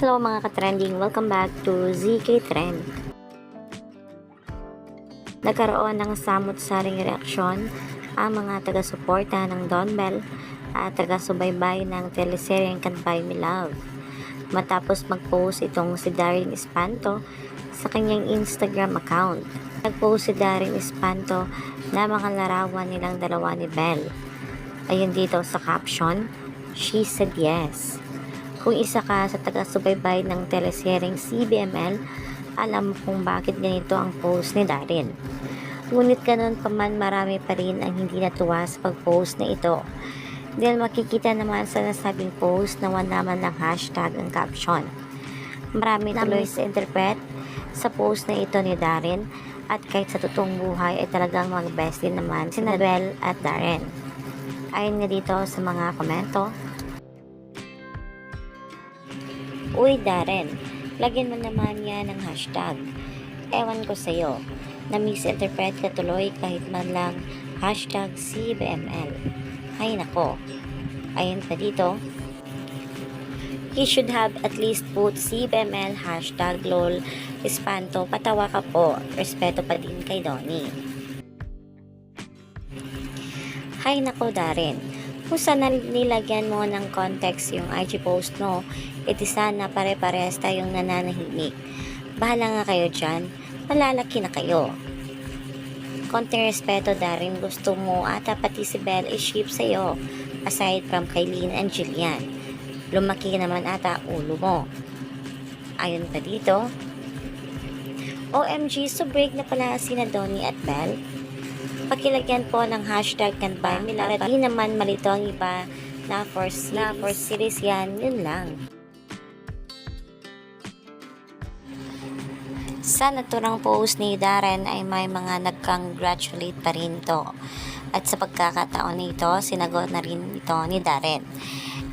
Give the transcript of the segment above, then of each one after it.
Hello mga ka-trending, welcome back to ZK Trend. Nagkaroon ng samot-saring reaksyon ang mga taga-suporta ng Don Bell at taga-subaybay ng teleseryeng Can't Buy Me Love. Matapos mag-post itong si Darin Espanto sa kanyang Instagram account. Nag-post si Darin Espanto na mga larawan nilang dalawa ni Bell. Ayun dito sa caption, She said yes. Kung isa ka sa taga-subaybay ng teleseryeng CBML, alam mo kung bakit ganito ang post ni Darin. Ngunit ganun pa man marami pa rin ang hindi natuwa sa pag-post na ito. Dahil makikita naman sa nasabing post na wala naman ng hashtag ang caption. Marami tuloy sa interpret sa post na ito ni Darin at kahit sa totoong buhay ay talagang mag-best din naman si Nabel at Darren. Ayon nga dito sa mga komento, Uy Darren, lagyan mo naman yan ng hashtag. Ewan ko sa'yo, na misinterpret ka tuloy kahit man lang hashtag CBML. Ay nako, ayun pa dito. He should have at least put CBML hashtag lol espanto patawa ka po. Respeto pa din kay Donnie. Hay nako Darren, kung sana nilagyan mo ng context yung IG post mo, iti sana pare-parehas tayong nananahimik. Bahala nga kayo dyan, malalaki na kayo. Konting respeto Darren, gusto mo ata pati si Belle i-ship sa'yo, aside from Kailin and Jillian. Lumaki naman ata ulo mo. Ayon pa dito, OMG, so break na pala sina Donnie at Belle. Pakilagyan po ng hashtag can't buy me love. At di naman malito ang iba na for series, na for series yan, yun lang. Sa naturang post ni Darren ay may mga nag-congratulate pa rin to. At sa pagkakataon nito, sinagot na rin ito ni Darren.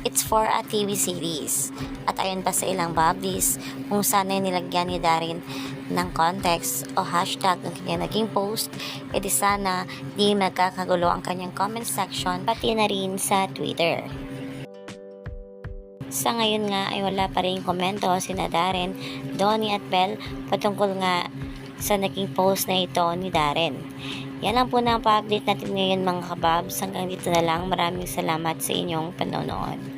It's for a TV series. At ayon pa sa ilang bablis, kung sana nilagyan ni Darren ng context o hashtag ng kanyang naging post, edi sana di magkakagulo ang kanyang comment section pati na rin sa Twitter. Sa ngayon nga ay wala pa rin komento sina Darren, Donnie at Bell patungkol nga sa naging post na ito ni Darren. Yan lang po na ang pa-update natin ngayon mga kababs. Hanggang dito na lang. Maraming salamat sa inyong panonood.